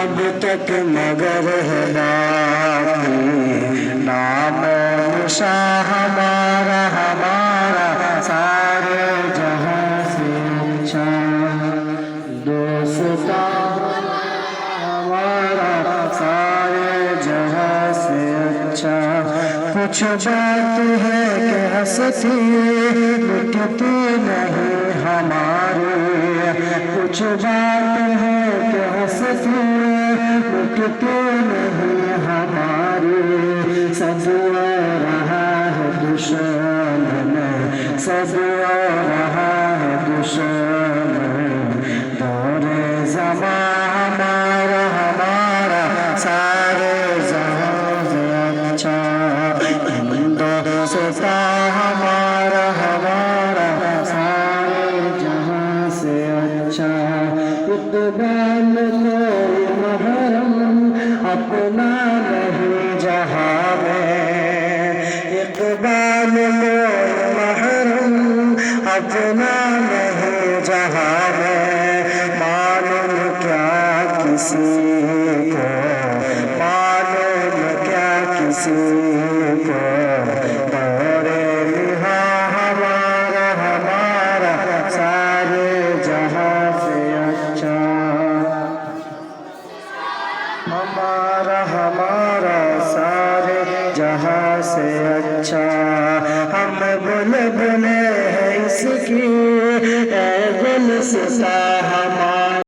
अब तक मगर है नाम शाह हमारा हमारा सारे जहाँ से अच्छा दोस्ता हमारा सारे जहाँ से अच्छा कुछ बात है कि हंसती नहीं हमारी। कुछ बात है कि हंसती मिटती नहीं हमारी सब रहा है दुश्मन सब रहा है दुश्मन दौरे जमा हमारा हमारा सारे जहां से अच्छा दोस्ता जहाँ में मालूम क्या किसी को मालूम क्या किसी को दौरे लिहा हमारा हमारा सारे जहाँ से अच्छा हमारा हमारा सारे जहाँ से अच्छा हम बुलबुल है इसकी। sister.